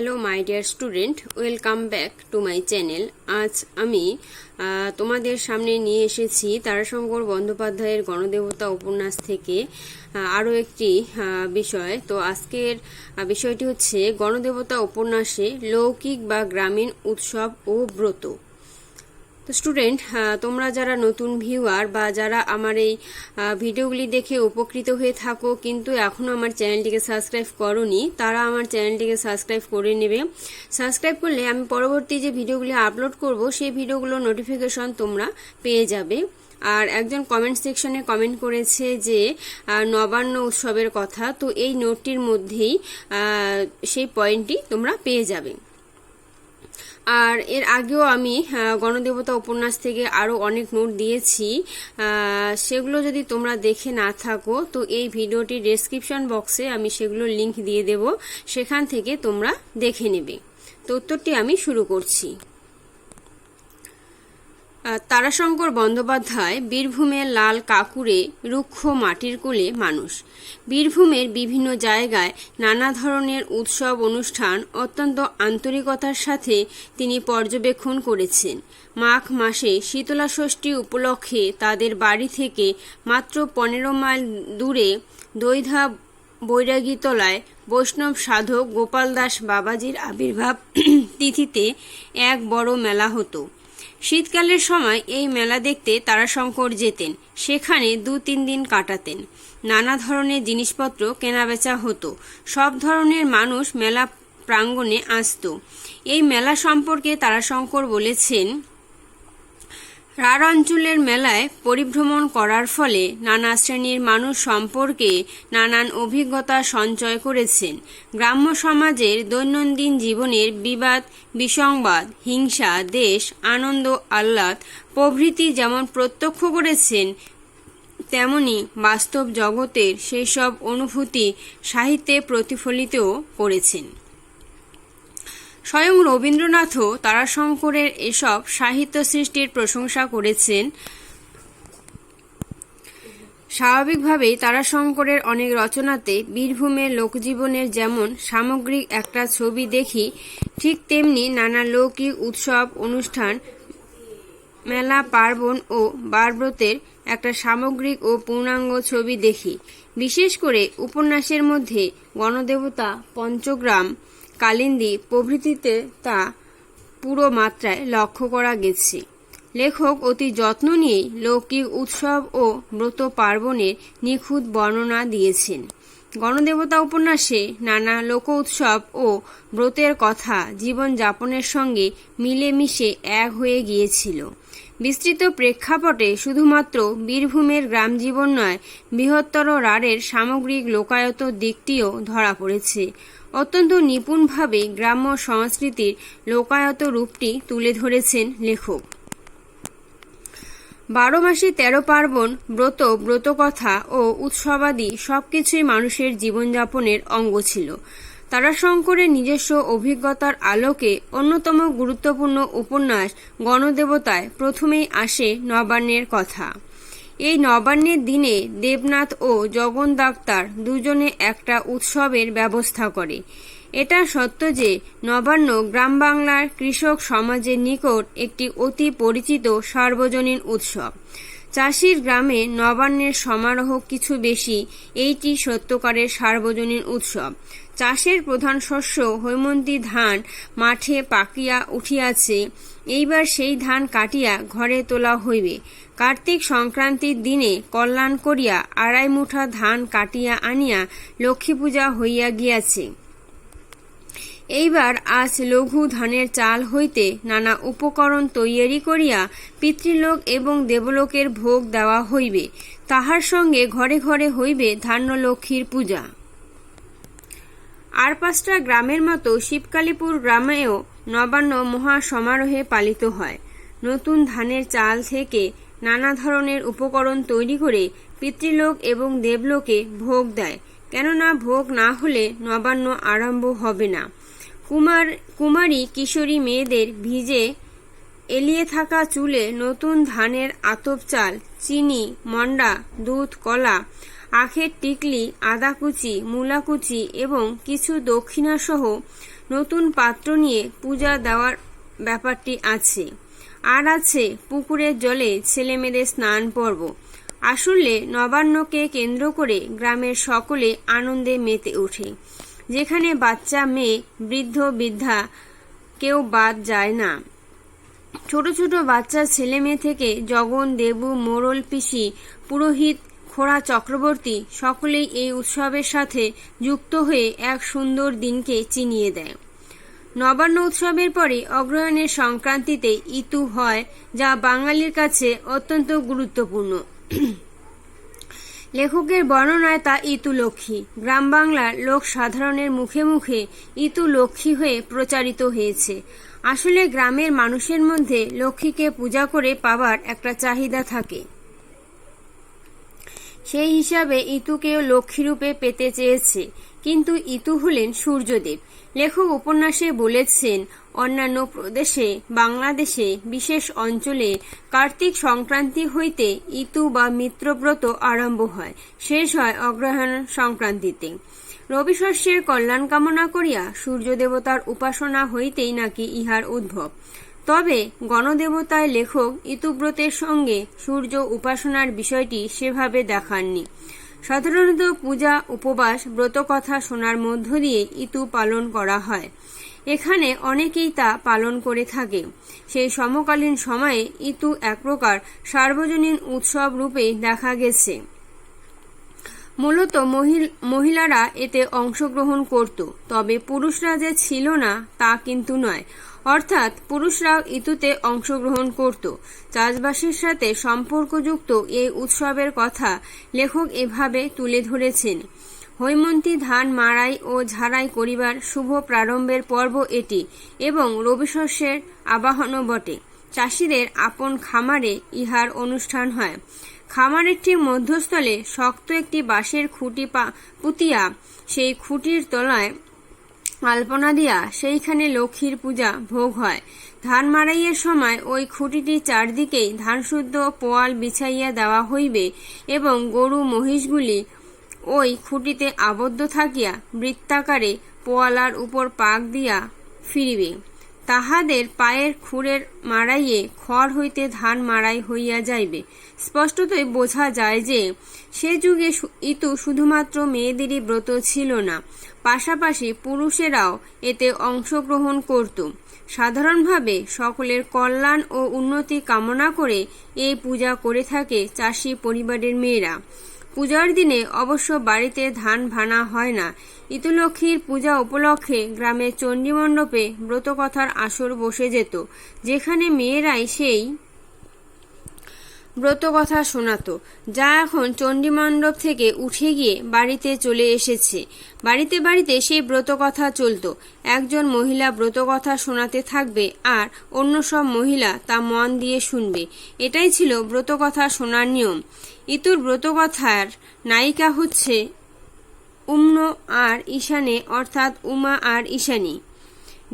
Hello my dear student welcome back to my channel আজ আমি তোমাদের সামনে নিয়ে এসেছি তারাশঙ্কর বন্দ্যোপাধ্যায়ের গণদেবতা উপন্যাস থেকে আরও একটি বিষয়। তো আজকের বিষয়টি হচ্ছে গণদেবতা উপন্যাসে লৌকিক বা গ্রামীণ উৎসব ও ব্রত। তো স্টুডেন্ট তোমরা যারা নতুন ভিউয়ার বা যারা আমার এই ভিডিওগুলি দেখে উপকৃত হয়ে থাকো, কিন্তু এখনও আমার চ্যানেলটিকে সাবস্ক্রাইব করনি, তারা আমার চ্যানেলটিকে সাবস্ক্রাইব করে নেবে। সাবস্ক্রাইব করলে আমি পরবর্তী যে ভিডিওগুলি আপলোড করব, সেই ভিডিওগুলোর নোটিফিকেশন তোমরা পেয়ে যাবে। আর একজন কমেন্ট সেকশনে কমেন্ট করেছে যে নবান্ন উৎসবের কথা, তো এই নোটটির মধ্যেই সেই পয়েন্টটি তোমরা পেয়ে যাবে। আর এর আগেও আমি গণদেবতা উপন্যাস থেকে আরও অনেক নোট দিয়েছি। সেগুলো যদি তোমরা দেখে না থাকো, তো এই ভিডিওটি ডেসক্রিপশন বক্সে আমি সেগুলো লিংক দিয়ে দেব। সেখান থেকে তোমরা দেখে নেবে। তো উত্তরটি আমি শুরু করছি। তারাশঙ্কর বন্দ্যোপাধ্যায় বীরভূমের লাল কাকুরে রুক্ষ মাটির কোলে মানুষ। বীরভূমের বিভিন্ন জায়গায় নানা ধরনের উৎসব, অনুষ্ঠান অত্যন্ত আন্তরিকতার সাথে তিনি পর্যবেক্ষণ করেছেন। মাঘ মাসে শীতলা ষষ্ঠী উপলক্ষে তাদের বাড়ি থেকে মাত্র পনেরো মাইল দূরে দৈধা বৈরাগীতলায় বৈষ্ণব সাধক গোপাল দাস বাবাজির আবির্ভাব তিথিতে এক বড় মেলা হতো। শীতকালের সময় এই মেলা দেখতে তারাশঙ্কর যেতেন। সেখানে দু তিন দিন কাটাতেন। নানা ধরনের জিনিসপত্র কেনাবেচা হতো। সব ধরনের মানুষ মেলা প্রাঙ্গণে আসত। এই মেলা সম্পর্কে তারাশঙ্কর বলেছেন রাঢ় অঞ্চলের মেলায় পরিভ্রমণ করার ফলে নানা শ্রেণির মানুষ সম্পর্কে নানান অভিজ্ঞতা সঞ্চয় করেছেন। গ্রাম্য সমাজের দৈনন্দিন জীবনের বিবাদ, বিসংবাদ, হিংসা, দেশ, আনন্দ, আহ্লাদ, প্রভৃতি যেমন প্রত্যক্ষ করেছেন, তেমনি বাস্তব জগতের সেই সব অনুভূতি সাহিত্যে প্রতিফলিতও করেছেন। স্বয়ং রবীন্দ্রনাথও তারাশঙ্করের এসব সাহিত্য সৃষ্টির প্রশংসা করেছেন। স্বাভাবিকভাবেই তারাশঙ্করের অনেক রচনাতে বীরভূমের লোকজীবনের যেমন সামগ্রিক একটা ছবি দেখি, ঠিক তেমনি নানা লৌকিক উৎসব, অনুষ্ঠান, মেলা, পার্বণ ও বারব্রতের একটা সামগ্রিক ও পূর্ণাঙ্গ ছবি দেখি। বিশেষ করে উপন্যাসের মধ্যে গণদেবতা, পঞ্চগ্রাম কালিন্দী প্রভৃতিতে তা পুরো মাত্রায় লক্ষ্য করা গেছে। লেখক অতি যত্ন নিয়েই লৌকিক উৎসব ও ব্রত পার্বণের নিখুঁত বর্ণনা দিয়েছেন। গণদেবতা উপন্যাসে নানা লোক উৎসব ও ব্রতের কথা জীবন যাপনের সঙ্গে মিলেমিশে এক হয়ে গিয়েছিল। বিস্তৃত প্রেক্ষাপটে শুধুমাত্র বীরভূমের গ্রাম জীবন নয়, বৃহত্তর রাড়ের সামগ্রিক লোকায়ত দিকটিও ধরা পড়েছে। অত্যন্ত নিপুণভাবে গ্রাম্য সংস্কৃতির লোকায়ত রূপটি তুলে ধরেছেন লেখক। বারো মাসে তেরো পার্বণ, ব্রত, ব্রতকথা ও উৎসবাদি সবকিছুই মানুষের জীবনযাপনের অঙ্গ ছিল। তারাশঙ্করের নিজস্ব অভিজ্ঞতার আলোকে অন্যতম গুরুত্বপূর্ণ উপন্যাস গণদেবতায় প্রথমেই আসে নবান্নের কথা। এই নবান্নের দিনে দেবনাথ ও জগন ডাক্তার দুজনে একটা উৎসবের ব্যবস্থা করে। এটা সত্য যে নবান্ন গ্রাম বাংলার কৃষক সমাজের নিকট একটি অতি পরিচিত সার্বজনীন উৎসব। চাষির গ্রামে নবান্নের সমারোহ কিছু বেশি, এইটি সত্যকারের সার্বজনীন উৎসব। চাষের প্রধান শস্য হৈমন্তী ধান মাঠে পাকিয়া উঠিয়াছে। এইবার সেই ধান কাটিয়া ঘরে তোলা হইবে। কার্তিক সংক্রান্তির দিনে কল্যাণ করিয়া আড়াই মুঠা ধান কাটিয়া আনিয়া লক্ষ্মী পূজা হইয়া গিয়াছে। এইবার আজ লঘু ধানের চাল হইতে নানা উপকরণ তৈয়ারি করিয়া পিতৃলোক এবং দেবলোকের ভোগ দেওয়া হইবে। তাহার সঙ্গে ঘরে ঘরে হইবে ধান্যলক্ষ্মীর পূজা। আর পাঁচটা গ্রামের মতো শিবকালীপুর গ্রামেও নবান্ন মহা সমারোহে পালিত হয়। নতুন ধানের চাল থেকে নানা ধরনের উপকরণ তৈরি করে পিতৃলোক এবং দেবলোকে ভোগ দেয়। কেননা ভোগ না হলে নবান্ন আরম্ভ হবে না। কুমার, কুমারী কিশোরী মেয়েদের ভিজে এলিয়ে থাকা চুলে নতুন ধানের আতপ চাল, চিনি, মন্ডা, দুধ, কলা আখের টিকলি আদাকুচি মূলাকুচি এবং কিছু দক্ষিণাসহ নতুন পাত্র নিয়ে পূজা দেওয়ার ব্যাপারটি আছে। আর আছে পুকুরের জলে ছেলেমেয়েদের স্নান পর্ব। আসলে নবান্নকে কেন্দ্র করে গ্রামের সকলে আনন্দে মেতে ওঠে। যেখানে বাচ্চা, মেয়ে, বৃদ্ধ, বৃদ্ধা কেউ বাদ যায় না। ছোট ছোট বাচ্চা ছেলে মেয়ে থেকে জগন, দেবু, মোরল, পিসি, পুরোহিত খোড়া চক্রবর্তী সকলেই এই উৎসবের সাথে যুক্ত হয়ে এক সুন্দর দিনকে চিনিয়ে দেয়। নবান্ন উৎসবের পরে অগ্রহায়ণের সংক্রান্তিতে ইতু হয়, যা বাঙালির কাছে অত্যন্ত গুরুত্বপূর্ণ। লেখকের বর্ণনায় তা ইতু লক্ষ্মী গ্রাম বাংলার লোক সাধারণের মুখে মুখে ইতু লক্ষ্মী হয়ে প্রচারিত হয়েছে। আসলে গ্রামের মানুষের মধ্যে লক্ষ্মীকে পূজা করে পাবার একটা চাহিদা থাকে। সেই হিসাবে ইতুকেও লক্ষ্মীরূপে পেতে চেয়েছে। কিন্তু ইতু হলেন সূর্যদেব। লেখক উপন্যাসে বলেছেন, অন্যান্য প্রদেশে, বাংলাদেশে, বিশেষ অঞ্চলে কার্তিক সংক্রান্তি হইতে ইতু বা মিত্রব্রত আরম্ভ হয়, শেষ হয় অগ্রহায়ণ সংক্রান্তিতে। রবি শস্যের কল্যাণ কামনা করিয়া সূর্য দেবতার উপাসনা হইতেই নাকি ইহার উদ্ভব। তবে গণদেবতায় লেখক ইতুব্রতের সঙ্গে সূর্য উপাসনার বিষয়টি সেভাবে দেখাননি। সাধারণত পূজা, উপবাস, ব্রতকথা শোনার মধ্য দিয়ে ইতু পালন করা হয়। এখানে অনেকেই তা পালন করে থাকে। সেই সমকালীন সময়ে ইতু এক প্রকার সার্বজনীন উৎসব রূপে দেখা গেছে। মূলত মহিলারা এতে অংশগ্রহণ করত, তবে পুরুষরা যে ছিল না তা কিন্তু নয়। অর্থাৎ পুরুষরাও ইতুতে অংশগ্রহণ করত। চাষবাসের সাথে সম্পর্কযুক্ত এই উৎসবের কথা লেখক এভাবে তুলে ধরেছেন। হৈমন্তী ধান মাড়াই ও ঝাড়াই করিবার শুভ প্রারম্ভের পর্ব এটি এবং রবিশস্যের আবাহনও বটে। চাষিদের আপন খামারে ইহার অনুষ্ঠান হয়। খামারের মধ্যস্থলে শক্ত একটি বাঁশের খুঁটি পুতিয়া সেই খুঁটির তলায় আলপনা দিয়া সেইখানে লক্ষ্মীর পূজা ভোগ হয়। ধান মারাইয়ের সময় ওই খুঁটিটির চারদিকেই ধানশুদ্ধ পোয়াল বিছাইয়া দেওয়া হইবে এবং গরু মহিষগুলি ওই খুঁটিতে আবদ্ধ থাকিয়া বৃত্তাকারে পোয়ালার উপর পাক দিয়া ফিরিবে। তাহাদের পায়ের খুঁড়ের মারাইয়ে খড় হইতে ধান মারাই হইয়া যাইবে। স্পষ্টতই বোঝা যায় যে, সে যুগে ইতু শুধুমাত্র মেয়েদেরই ব্রত ছিল না। পাশাপাশি পুরুষেরাও এতে অংশগ্রহণ করত। সাধারণভাবে সকলের কল্যাণ ও উন্নতি কামনা করে এই পূজা করে থাকে চাষি পরিবারের মেয়েরা। পূজার দিনে অবশ্য বাড়িতে ধান ভানা হয় না। ইতুলক্ষ্মীর পূজা উপলক্ষে গ্রামের চণ্ডীমণ্ডপে ব্রতকথার আসর বসে যেত, যেখানে মেয়েরাই সেই ব্রতকথা শোনাতো, যা এখন চণ্ডীমণ্ডপ থেকে উঠে গিয়ে বাড়িতে চলে এসেছে। বাড়িতে বাড়িতে সেই ব্রতকথা চলত। একজন মহিলা ব্রতকথা শোনাতে থাকবে আর অন্য সব মহিলা তা মন দিয়ে শুনবে। এটাই ছিল ব্রতকথা শোনার নিয়ম। ইতুর ব্রতকথার নায়িকা হচ্ছে উম্ন আর ঈশানে, অর্থাৎ উমা আর ঈশানী।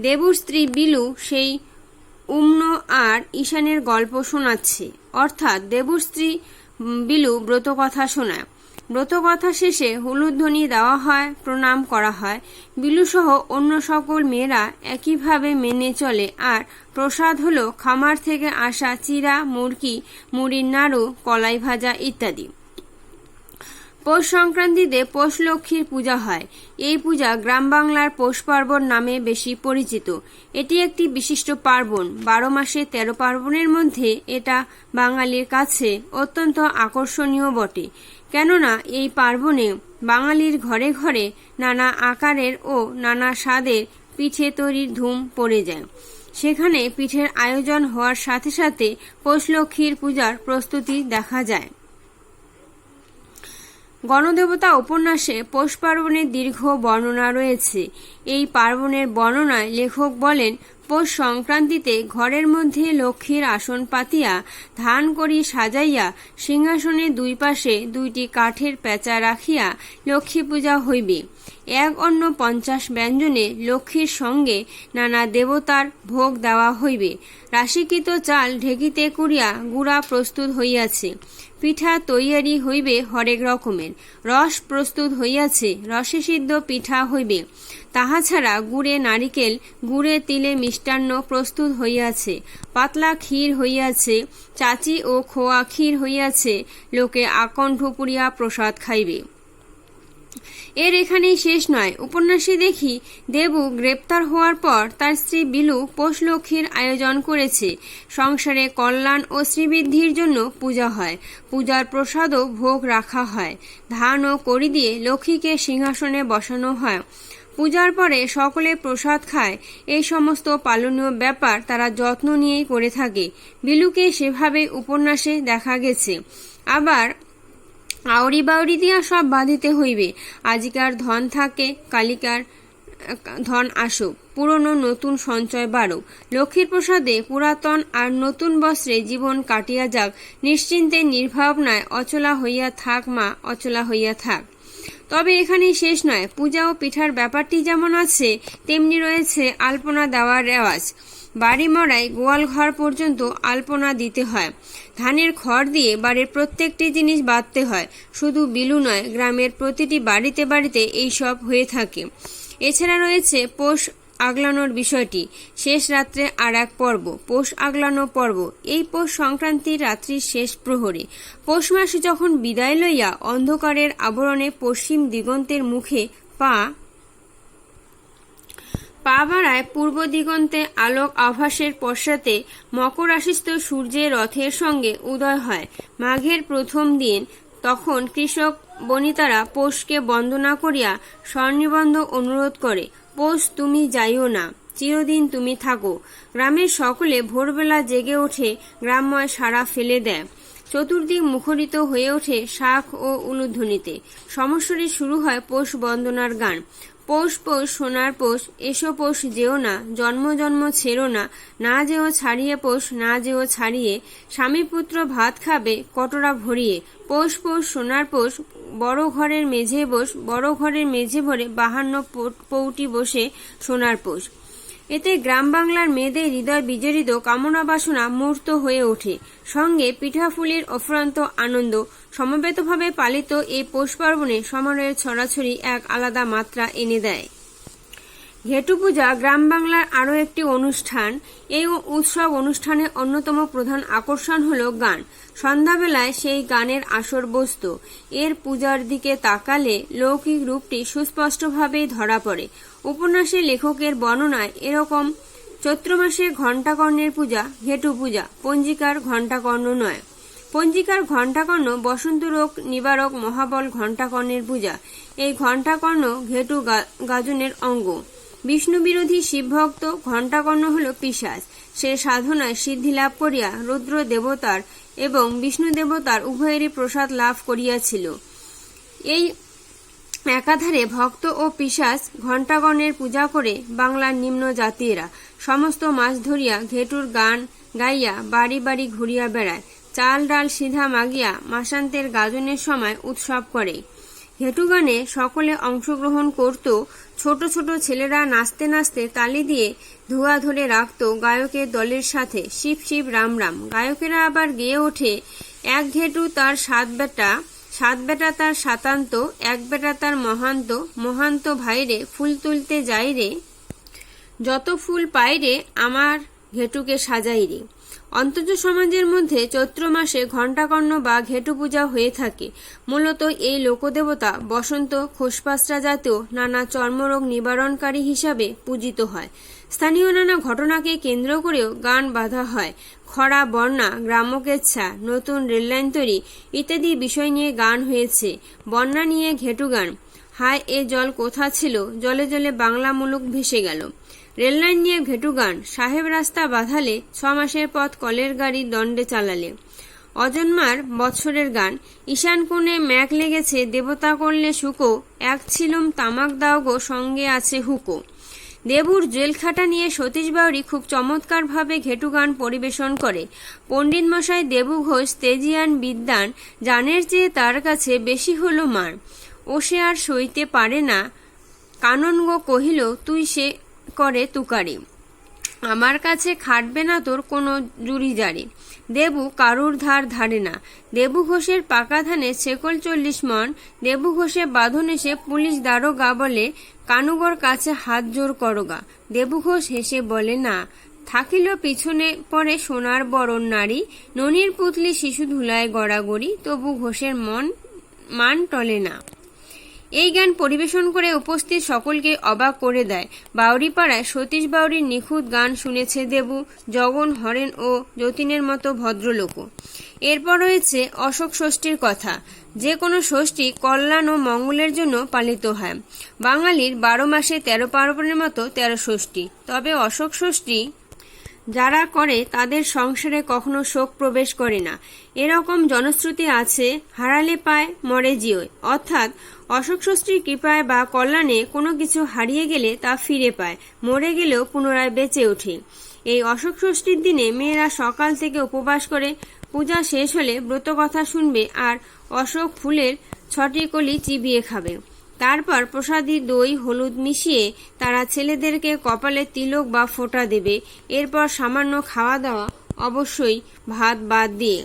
দেবুর স্ত্রী বিলু সেই উম্ন আর ঈশানের গল্প শোনাচ্ছে। অর্থাৎ দেবুর স্ত্রী বিলু ব্রতকথা শোনায়। ব্রতকথা শেষে হলুধ্বনি দেওয়া হয়, প্রণাম করা হয়। বিলুসহ অন্য সকল মেয়েরা একইভাবে মেনে চলে আর প্রসাদ হলো খামার থেকে আসা চিরা মুরকি মুড়ির নাড়ু, কলাই ভাজা ইত্যাদি। পৌষ সংক্রান্তিতে পৌষ লক্ষ্মীর পূজা হয়। এই পূজা গ্রাম বাংলার পৌষ পার্বণ নামে বেশি পরিচিত। এটি একটি বিশিষ্ট পার্বণ। বারো মাসে তেরো পার্বণের মধ্যে এটা বাঙালির কাছে অত্যন্ত আকর্ষণীয় বটে। কেননা এই পার্বণে বাঙালির ঘরে ঘরে নানা আকারের ও নানা স্বাদের পিঠে তৈরির ধুম পড়ে যায়। সেখানে পিঠের আয়োজন হওয়ার সাথে সাথে পৌষলক্ষ্মীর পূজার প্রস্তুতি দেখা যায়। গণদেবতা উপন্যাসে পৌষ পার্বণের দীর্ঘ বর্ণনা রয়েছে। এই পার্বণের বর্ণনায় লেখক বলেন, পৌষ সংক্রান্তিতে ঘরের মধ্যে লক্ষ্মীর আসন পাতিয়া, ধান করি সাজাইয়া, সিংহাসনের দুই পাশে দুইটি কাঠের পেঁচা রাখিয়া লক্ষ্মী পূজা হইবে। এক অন্য পঞ্চাশ ব্যঞ্জনে লক্ষ্মীর সঙ্গে নানা দেবতার ভোগ দেওয়া হইবে। রাশিকৃত চাল ঢেকিতে করিয়া গুড়া প্রস্তুত হইয়াছে। পিঠা তৈয়ারি হইবে হরেক রকমের। রস প্রস্তুত হইয়াছে, রসে সিদ্ধ পিঠা হইবে। তাহা ছাড়া গুড়ে নারিকেল, গুড়ে তিলে মিষ্টান্ন প্রস্তুত হইয়াছে। পাতলা ক্ষীর হইয়াছে, চাচি ও খোয়া ক্ষীর হইয়াছে, লোকে আকণ্ঠ পুরিয়া প্রসাদ খাইবে। এর এখানেই শেষ নয়। উপন্যাসে দেখি দেবু গ্রেপ্তার হওয়ার পর তার স্ত্রী বিলু পোষলক্ষ্মীর আয়োজন করেছে। সংসারে কল্যাণ ও শ্রীবৃদ্ধির জন্য পূজা হয়। পূজার প্রসাদও ভোগ রাখা হয়। ধান ও কড়ি দিয়ে লক্ষ্মীকে সিংহাসনে বসানো হয়। পূজার পরে সকলে প্রসাদ খায়। এই সমস্ত পালনীয় ব্যাপার তারা যত্ন নিয়েই করে থাকে। বিলুকে সেভাবে উপন্যাসে দেখা গেছে। আবার আউরি বাউরি দিয়া সব বাঁধিতে হইবে। আজিকার ধন থাকে, কালিকার ধন আসুক। পুরনো নতুন সঞ্চয় বাড়ুক। লক্ষ্মীর প্রসাদে পুরাতন আর নতুন বস্ত্রে জীবন কাটিয়া যাক। নিশ্চিন্তে নির্ভাবনায় অচলা হইয়া থাক, মা, অচলা হইয়া থাক। তবে এখানেই শেষ নয়। পূজা ও পিঠার ব্যাপারটি যেমন আছে, তেমনি রয়েছে আলপনা দেওয়ার রেওয়াজ। বাড়ি মরায় গোয়াল ঘর পর্যন্ত আলপনা দিতে হয়। ধানের খড় দিয়ে বাড়ির প্রত্যেকটি জিনিস বাঁধতে হয়। শুধু বিলু নয়, গ্রামের প্রতিটি বাড়িতে বাড়িতে এই সব হয়ে থাকে। এছাড়া রয়েছে পোষ আগলানোর বিষয়টি। শেষ রাত্রে আর এক পর্ব, পোষ আগলানো পর্ব। এই পৌষ সংক্রান্তির রাত্রির শেষ প্রহরে। পৌষ মাসে যখন বিদায় লইয়া অন্ধকারের আবরণে পশ্চিম দিগন্তের মুখে পা পা বাড়ায় পূর্ব দিগন্তে আলোক আভাসের পশ্চাতে মকর রাশিস্থ সূর্যের রথের সঙ্গে উদয় হয়। মাঘের প্রথম দিন তখন কৃষক বনিতারা পোষকে বন্দনা করিয়া স্বনিবন্ধ অনুরোধ করে, পোষ, তুমি যাইও না, চিরদিন তুমি থাকো। গ্রামের সকলে ভোরবেলা জেগে ওঠে গ্রামময় সারা ফেলে দেয়। চতুর্দিক মুখরিত হয়ে ওঠে শাখ ও উলুধ্বনিতে সমস্বরে শুরু হয় পৌষ বন্দনার গান। পৌষ পৌষ, সোনার পোষ, এসো পোষ যেও না, জন্ম জন্ম ছেড়ো না না যেও ছাড়িয়ে পোষ, না যেও ছাড়িয়ে, স্বামী পুত্র ভাত খাবে, কটরা ভরিয়ে, পৌষ পৌষ, সোনার পোষ, বড় ঘরের মেঝে বস, বড় ঘরের মেঝে ভরে বাহান্ন পৌটি বসে সোনার পৌষ। এতে গ্রাম বাংলার মেয়েদের হৃদয় বিজড়িত কামনা বাসনা মূর্ত হয়ে ওঠে। সঙ্গে পিঠাফুলির অফুরান্ত আনন্দ সমবেতভাবে পালিত এই পৌষ পার্বণে সমারোহের ছড়াছড়ি এক আলাদা মাত্রা এনে দেয়। ঘেটু পূজা গ্রাম বাংলার আরও একটি অনুষ্ঠান। এই উৎসব অনুষ্ঠানের অন্যতম প্রধান আকর্ষণ হল গান। সন্ধ্যাবেলায় সেই গানের আসর বস্তু। এর পূজার দিকে তাকালে লৌকিক রূপটি সুস্পষ্টভাবেই ধরা পড়ে। উপন্যাসের লেখকের বর্ণনায় এরকম চৈত্র মাসে ঘণ্টাকর্ণের পূজা ঘেটু পূজা, পঞ্জিকার ঘণ্টাকর্ণ নয়। পঞ্জিকার ঘণ্টাকর্ণ বসন্ত রোগ, নিবারক মহাবল ঘণ্টাকর্ণের পূজা। এই ঘণ্টাকর্ণ ঘেটু গাজনের অঙ্গ। বিষ্ণু বিরোধী শিবভক্ত ঘণ্টাকর্ণ হল পিসাজ সে সাধনায় সিদ্ধি লাভ করিয়া রুদ্র দেবতার এবং বিষ্ণু দেবতার উভয়েরই প্রসাদ লাভ করিয়াছিল। এই একাধারে ভক্ত ও পিসাস ঘণ্টাগণের পূজা করে বাংলার নিম্ন জাতিরা সমস্ত মাছ ধরিয়া ঘেটুর গান গাইয়া বাড়ি বাড়ি ঘুরিয়া বেড়ায়। চাল, ডাল, সিধা মাগিয়া মাসান্তের গাজনের সময় উৎসব করে। হেঁটু গানে সকলে অংশগ্রহণ করত। ছোট ছোট ছেলেরা নাচতে নাচতে তালি দিয়ে ধোয়া ধরে রাখত গায়কের দলের সাথে। শিব শিব, রাম রাম। গায়কেরা আবার গেয়ে ওঠে, এক ঘেটু তার সাত বেটা সাত বেটা তার সাতান্ত, এক বেটা তার মহান্ত মহান্ত ভাইরে ফুল তুলতে যাই রে যত ফুল পাই রে আমার ঘেটুকে সাজাই রে অন্তজ সমাজের মধ্যে চৈত্র মাসে ঘণ্টাকর্ণ বা ঘেটু পূজা হয়ে থাকে। মূলত এই লোকদেবতা বসন্ত খোসপাসরা জাতীয় নানা চর্মরোগ নিবারণকারী হিসাবে পূজিত হয়। স্থানীয় নানা ঘটনাকে কেন্দ্র করেও গান বাঁধা হয়। খরা, বন্যা গ্রাম্যকেচ্ছা নতুন রেললাইন তৈরি ইত্যাদি বিষয় নিয়ে গান হয়েছে। বন্যা নিয়ে ঘেটু গান। হায়, এ জল কোথা ছিল? জলে জলে বাংলা মুলুক ভেসে গেল। রেললাইন নিয়ে ঘেটু গান। সাহেব রাস্তা বাঁধালে ছ মাসের পথ কলের গাড়ি দণ্ডে চালালে। অজন্মার বৎসরের গান। ঈশান কোণে ম্যাক লেগেছে, দেবতা করলে শুকো এক ছিলুম তামাক দাও গো, সঙ্গে আছে হুকো। দেবুর জেলখাটা নিয়ে সতীশ বাউরি খুব চমৎকারভাবে ঘেটু গান পরিবেশন করে। পণ্ডিত মশাই দেবু ঘোষ, তেজিয়ান বিদ্যান, জানের চেয়ে তার কাছে বেশি হলো মার। ও সে আর সইতে পারে না। কাননগ কহিল, তুই সে করে তুকারি। আমার কাছে খাটবে না তোর কোনো জুড়ি জারি। দেবু কারুর ধার ধারে না। দেবু ঘোষের পাকা ধানে ছেকল চল্লিশ মন। দেবু ঘোষে বাঁধন এসে পুলিশ দারোগা বলে, কানুগর কাছে হাত জোর করোগা। দেবু ঘোষ হেসে বলে, না। থাকিল পিছনে পরে সোনার বরণ নারী। ননির পুতলি শিশু ধুলায় গড়াগড়ি। তবু ঘোষের মন, মান টলে না। এই গান পরিবেশন করে উপস্থিত সকলকে অবাক করে দেয়। বাউরিপাড়ায় সতীশ বাউরির নিখুঁত গান শুনেছে দেবু, জগন, হরেন ও যতীনের মতো ভদ্রলোকও। এরপর রয়েছে অশোক ষষ্ঠীর কথা। যে কোনো ষষ্ঠী কল্যাণ ও মঙ্গলের জন্য পালিত হয়। বাঙালির বারো মাসে তেরো পার্বণের মতো তেরো ষষ্ঠী। তবে অশোক ষষ্ঠী যারা করে তাদের সংসারে কখনো শোক প্রবেশ করে না। এরকম জনশ্রুতি আছে হারালে পায়, মরে জিওয় অর্থাৎ অশোক ষষ্ঠীর কৃপায় বা কল্যাণে কোনো কিছু হারিয়ে গেলে তা ফিরে পায়, মরে গেলেও পুনরায় বেঁচে ওঠে। এই অশোক ষষ্ঠীর দিনে মেয়েরা সকাল থেকে উপবাস করে, পূজা শেষ হলে ব্রতকথা শুনবে আর অশোক ফুলের ছটি কলি চিবিয়ে খাবে। তারপর প্রসাদী দই, হলুদ মিশিয়ে তারা ছেলেদেরকে কপালে তিলক বা ফোঁটা দেবে। এরপর সামান্য খাওয়া দাওয়া, অবশ্যই ভাত বাদ দিয়ে।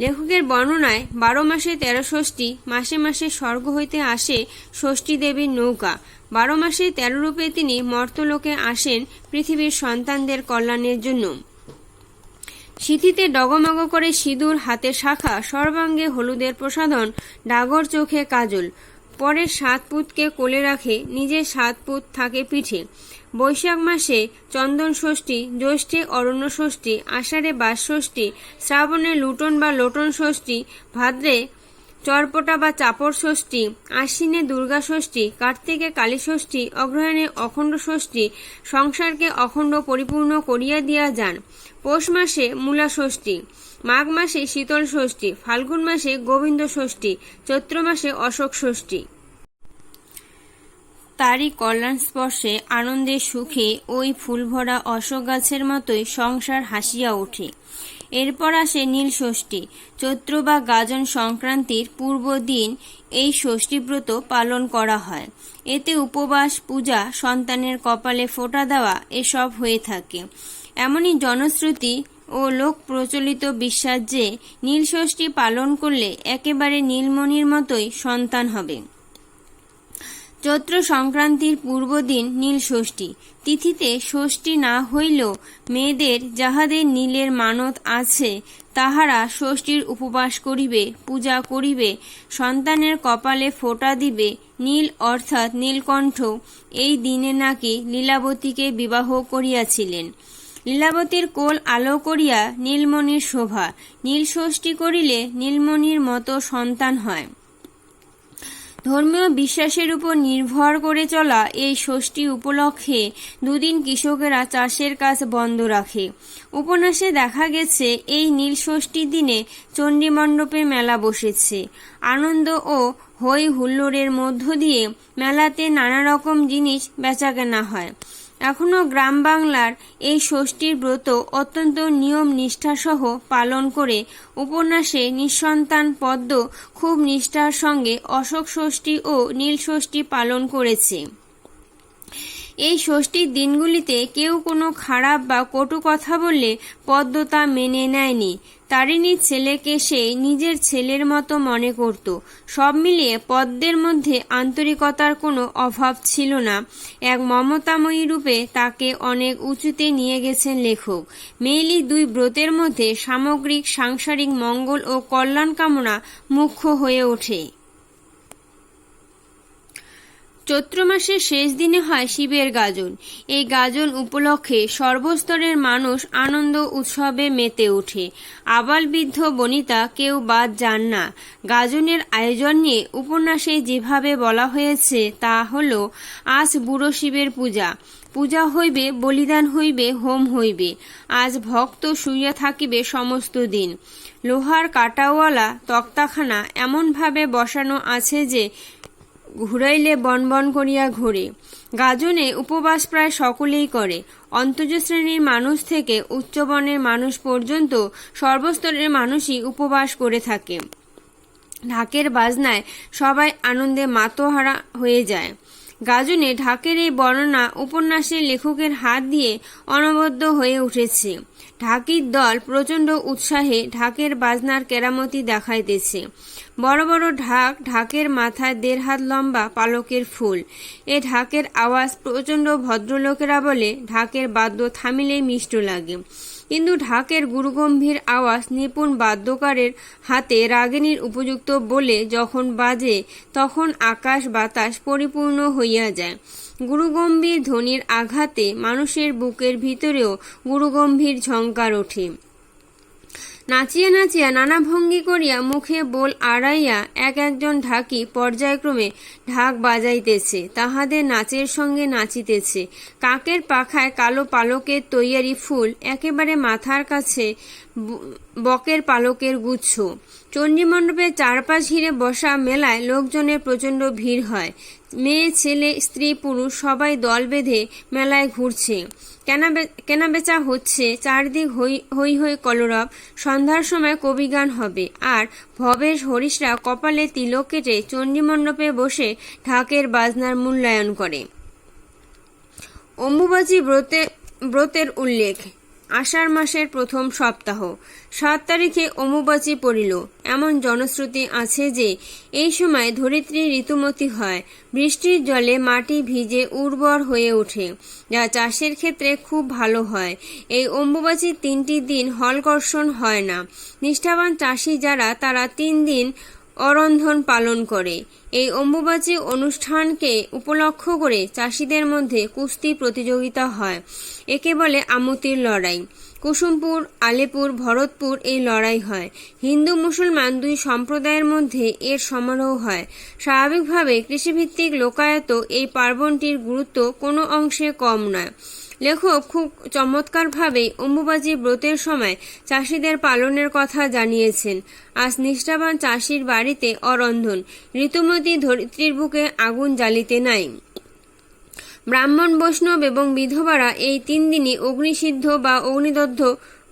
লেখকের বর্ণনায় বারো মাসে তেরো ষষ্ঠী, মাসে মাসে স্বর্গ হইতে আসে ষষ্ঠী দেবীর নৌকা। বারো মাসে তেরো রূপে তিনি মর্তলোকে আসেন পৃথিবীর সন্তানদের কল্যাণের জন্য। শীতিতে ডগমগ করে সিঁদুর হাতে শাখা, সর্বাঙ্গে হলুদের প্রসাধন, ডাগর চোখে কাজল। পরে সাত পুতকে কোলে রাখে, নিজের সাত পুত থাকে পিঠে। বৈশাখ মাসে চন্দন ষষ্ঠী, জ্যৈষ্ঠে অরণ্য ষষ্ঠী, আষাঢ়ে বাস ষষ্ঠী, শ্রাবণে লুটন বা লোটন ষষ্ঠী, ভাদ্রে চরপটা বা চাপড় ষষ্ঠী, আশ্বিনে দুর্গা ষষ্ঠী, কার্তিকে কালী ষষ্ঠী, অগ্রহায়ণে অখণ্ড ষষ্ঠী, সংসারকে অখণ্ড পরিপূর্ণ করিয়া দিয়া যান। পৌষ মাসে মূলা ষষ্ঠী, মাঘ মাসে শীতল ষষ্ঠী, ফাল্গুন মাসে গোবিন্দ ষষ্ঠী, চৈত্র মাসে অশোক ষষ্ঠী। তারই কল্যাণ স্পর্শে আনন্দে সুখে ওই ফুলভরা অশোক গাছের মতোই সংসার হাসিয়া ওঠে। এরপর আসে নীল ষষ্ঠী, চৈত্র বা গাজন সংক্রান্তির পূর্ব দিন এই ষষ্ঠীব্রত পালন করা হয়। এতে উপবাস, পূজা, সন্তানের কপালে ফোঁটা দেওয়া এসব হয়ে থাকে। এমনই জনশ্রুতি ও লোক প্রচলিত বিশ্বাস যে নীলষষ্ঠী পালন করলে একেবারে নীলমণির মতোই সন্তান হবে। চৈত্র সংক্রান্তির পূর্বদিন নীল ষষ্ঠী। তিথিতে ষষ্ঠী না হইলেও মেয়েদের যাহাদের নীলের মানত আছে, তাহারা ষষ্ঠীর উপবাস করিবে, পূজা করিবে, সন্তানের কপালে ফোঁটা দিবে, নীল অর্থাৎ নীলকণ্ঠ, এই দিনে নাকি লীলাবতীকে বিবাহ করিয়াছিলেন। লীলাবতীর কোল আলো করিয়া নীলমণির শোভা নীল ষষ্ঠী করিলে নীলমণির মতো সন্তান হয়। ধর্মীয় বিশ্বাসের উপর নির্ভর করে চলা এই ষষ্ঠী উপলক্ষে দুদিন কৃষকেরা চাষের কাজ বন্ধ রাখে। উপন্যাসে দেখা গেছে, এই নীল ষষ্ঠীর দিনে চণ্ডীমণ্ডপে মেলা বসেছে। আনন্দ ও হই হুল্লোড়ের মধ্য দিয়ে মেলাতে নানা রকম জিনিস বেচাকেনা হয়। এখনও গ্রাম বাংলার এই ষষ্ঠীর ব্রত অত্যন্ত নিয়ম নিষ্ঠাসহ পালন করে উপন্যাসে নিঃসন্তান পদ্ম খুব নিষ্ঠার সঙ্গে অশোক ষষ্ঠী ও নীল ষষ্ঠী পালন করেছে। এই ষষ্ঠীর দিনগুলিতে কেউ কোনো খারাপ বা কটু কথা বললে পদ্ম তা মেনে নেয়নি। তারিণীর ছেলেকে সে নিজের ছেলের মতো মনে করত। সব মিলিয়ে পদ্মের মধ্যে আন্তরিকতার কোনো অভাব ছিল না। এক মমতাময়ী রূপে তাকে অনেক উঁচুতে নিয়ে গেছেন লেখক। মেইলি দুই ব্রতের মধ্যে সামগ্রিক, সাংসারিক মঙ্গল ও কল্যাণ কামনা মুখ্য হয়ে ওঠে। চৈত্র মাসের শেষ দিনে হয় শিবের গাজন। এই গাজন উপলক্ষে সর্বস্তরের মানুষ আনন্দ উৎসবে মেতে ওঠে। আবাল বৃদ্ধ বনিতা কেউ বাদ যান না। গাজনের আয়োজন নিয়ে উপন্যাসে যেভাবে বলা হয়েছে, তা হল, আজ বুড়ো শিবের পূজা। পূজা হইবে, বলিদান হইবে, হোম হইবে। আজ ভক্ত শুইয়া থাকিবে সমস্ত দিন। লোহার কাটাওয়ালা তক্তাখানা এমনভাবে বসানো আছে যে ঘুরাইলে বন বন করিয়া ঘোরে। গাজনে উপবাস প্রায় সকলেই করে। অন্তজ শ্রেণির মানুষ থেকে উচ্চবনের মানুষ পর্যন্ত সর্বস্তরের মানুষই উপবাস করে থাকে। ঢাকের বাজনায় সবাই আনন্দে মাতোহারা হয়ে যায়। গাজনে ঢাকের এই বর্ণনা উপন্যাসের লেখকের হাত দিয়ে অনবদ্য হয়ে উঠেছে। ঢাকির দল প্রচণ্ড উৎসাহে ঢাকের বাজনার কেরামতি দেখাইতেছে। বড় বড় ঢাক, ঢাকের মাথায় দেড় হাত লম্বা পালকের ফুল। এ ঢাকের আওয়াজ প্রচণ্ড ভদ্রলোকেরা বলে ঢাকের বাদ্য থামিলেই মিষ্ট লাগে। কিন্তু ঢাকের গুরুগম্ভীর আওয়াজ নিপুণ বাদ্যকারের হাতে রাগিনীর উপযুক্ত বলে যখন বাজে, তখন আকাশ বাতাস পরিপূর্ণ হইয়া যায়। গুরুগম্ভীর ধ্বনির আঘাতে মানুষের বুকের ভিতরেও গুরুগম্ভীর ঝঙ্কার ওঠে। নাচিয়া নাচিয়া নানা ভঙ্গি করিয়া মুখে বোল আড়াইয়া এক একজন ঢাকি পর্যায়ক্রমে ঢাক বাজাইতেছে, তাহাদের নাচের সঙ্গে নাচিতেছে। কাকের পাখায় কালো পালকের তৈয়ারি ফুল, একেবারে মাথার কাছে বকের পালকের গুচ্ছ। চণ্ডীমণ্ডপের চারপাশ ঘিরে বসা মেলায় লোকজনের প্রচণ্ড ভিড় হয়। মেয়ে, ছেলে, স্ত্রী, পুরুষ সবাই দল বেঁধে মেলায় ঘুরছে। কেনাবেচা হচ্ছে, চারদিক হই হই কলরব। সন্ধ্যার সময় কবিগান হবে। আর ভবেশ হরিশরা কপালে তিলক কেটে চণ্ডীমণ্ডপে বসে ঢাকের বাজনার মূল্যায়ন করে। অম্বুবাচী ব্রতে, ব্রতের উল্লেখ। আষাঢ় মাসের প্রথম সপ্তাহ। সাত তারিখে অম্বুবাচী পড়িল। এমন জনশ্রুতি আছে যে, এই সময় ধরিত্রী ঋতুমতি হয়। বৃষ্টির জলে মাটি ভিজে উর্বর হয়ে ওঠে, যা চাষের ক্ষেত্রে খুব ভালো হয়। এই অম্বুবাচীর তিনটি দিন হলকর্ষণ হয় না। নিষ্ঠাবান চাষি যারা, তারা তিন দিন অরন্ধন পালন করে। এই অম্বুবাচী অনুষ্ঠানকে উপলক্ষ করে চাষিদের মধ্যে কুস্তি প্রতিযোগিতা হয়। একে বলে আমুতির লড়াই। কুসুমপুর, আলেপুর, ভরতপুর এই লড়াই হয়। হিন্দু মুসলমান দুই সম্প্রদায়ের মধ্যে এর সমারোহ হয়। স্বাভাবিকভাবে কৃষিভিত্তিক লোকায়ত এই পার্বণটির গুরুত্ব কোনো অংশে কম নয়। লেখক খুব চমৎকারভাবেই অম্বুবাচী ব্রতের সময় চাষিদের পালনের কথা জানিয়েছেন। আজ নিষ্ঠাবান চাষির বাড়িতে অরন্ধন, ঋতুমতী ধরিত্রীর বুকে আগুন জ্বালিতে নাই। ব্রাহ্মণ বৈষ্ণব এবং বিধবারা এই তিন দিনই অগ্নিসিদ্ধ বা অগ্নিদগ্ধ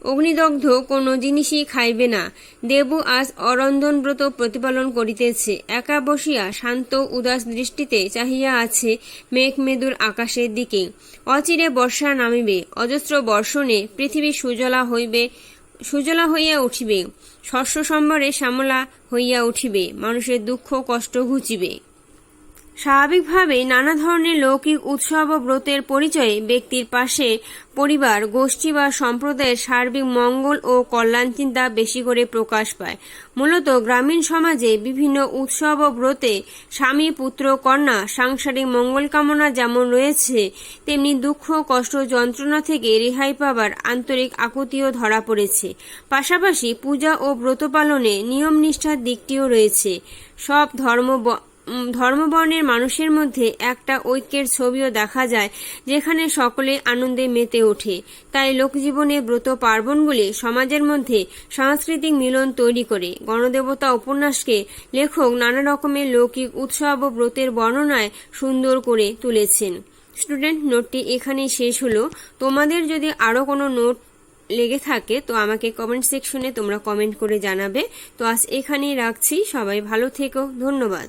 অগ্নিদগ্ধ কোনো জিনিসই খাইবে না। দেবু আজ অরন্ধন ব্রত প্রতিপালন করিতেছে। একা বসিয়া শান্ত উদাস দৃষ্টিতে চাহিয়া আছে মেঘ মেদুর আকাশের দিকে। অচিরে বর্ষা নামিবে, অজস্র বর্ষণে পৃথিবী সুজলা হইবে, সুজলা হইয়া উঠিবে। শস্য সম্বরে শ্যামলা হইয়া উঠিবে, মানুষের দুঃখ কষ্ট ঘুচিবে। স্বাভাবিকভাবেই নানা ধরনের লৌকিক উৎসব ও ব্রতের পরিচয়ে ব্যক্তির পাশে পরিবার, গোষ্ঠী বা সম্প্রদায়ের সার্বিক মঙ্গল ও কল্যাণ চিন্তা বেশি করে প্রকাশ পায়। মূলত গ্রামীণ সমাজে বিভিন্ন উৎসব ও ব্রতে স্বামী, পুত্র, কন্যা সাংসারিক মঙ্গল কামনা যেমন রয়েছে, তেমনি দুঃখ, কষ্ট, যন্ত্রণা থেকে রেহাই পাবার আন্তরিক আকুতিও ধরা পড়েছে। পাশাপাশি পূজা ও ব্রত পালনে নিয়ম নিষ্ঠার দিকটিও রয়েছে। সব ধর্ম ধর্মবর্ণের মানুষের মধ্যে একটা ঐক্যের ছবিও দেখা যায়, যেখানে সকলে আনন্দে মেতে ওঠে। তাই লোকজীবনে ব্রত পার্বণগুলি সমাজের মধ্যে সাংস্কৃতিক মিলন তৈরি করে। গণদেবতা উপন্যাসকে লেখক নানা রকমের লৌকিক উৎসব ও ব্রতের বর্ণনায় সুন্দর করে তুলেছেন। স্টুডেন্ট, নোটটি এখানেই শেষ হলো। তোমাদের যদি আরও কোনো নোট লেগে থাকে, তো আমাকে কমেন্ট সেকশনে তোমরা কমেন্ট করে জানাবে। তো আজ এখানেই রাখছি। সবাই ভালো থেকো। ধন্যবাদ।